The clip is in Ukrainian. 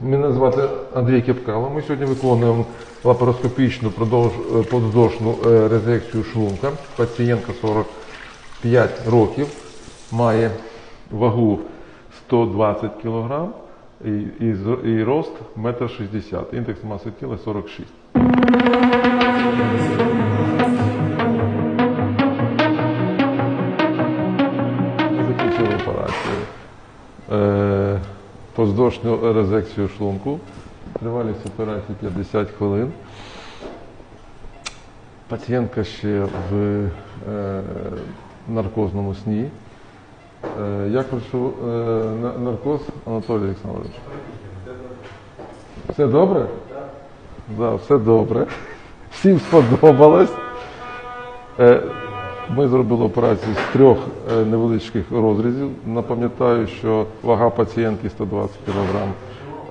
Мене звати Андрій Кепкало. Ми сьогодні виконуємо лапароскопічну е, подвздошну е, резекцію шлунка. Пацієнтка 45 років, має вагу 120 кг і, рост 1,60 м. Індекс маси тіла 46. Закінчили операцію. Поздошну резекцію шлунку. Тривалість операції 50 хвилин. Пацієнтка ще в е, наркозному сні. Е, як пройшов е, наркоз Анатолій Олександрович? Все добре? Так. Да, все добре. Всім сподобалось. Е, Ми зробили операцію з трьох е, невеличких розрізів. Напам'ятаю, що вага пацієнтки 120 кг,